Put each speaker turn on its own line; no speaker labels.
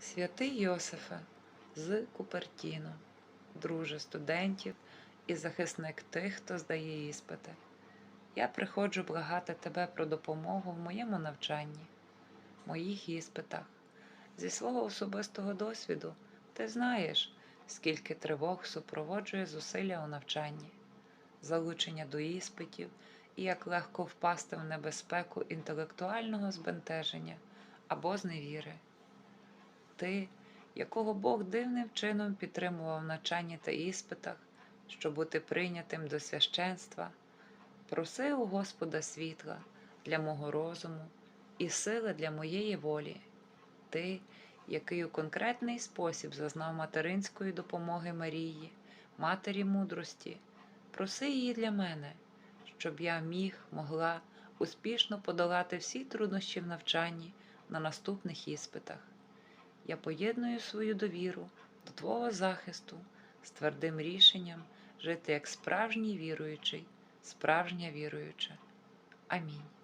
Святий Йосифе з Купертіно, друже студентів і захисник тих, хто здає іспити. Я приходжу благати тебе про допомогу в моєму навчанні, моїх іспитах. Зі свого особистого досвіду ти знаєш, скільки тривог супроводжує зусилля у навчанні, залучення до іспитів і як легко впасти в небезпеку інтелектуального збентеження або зневіри. Ти, якого Бог дивним чином підтримував в навчанні та іспитах, щоб бути прийнятим до священства, проси у Господа світла для мого розуму і сили для моєї волі. Ти, який у конкретний спосіб зазнав материнської допомоги Марії, Матері мудрості, проси її для мене, щоб я міг, могла успішно подолати всі труднощі в навчанні на наступних іспитах. Я поєдную свою довіру до Твого захисту з твердим рішенням жити як справжній віруючий, справжня віруюча. Амінь.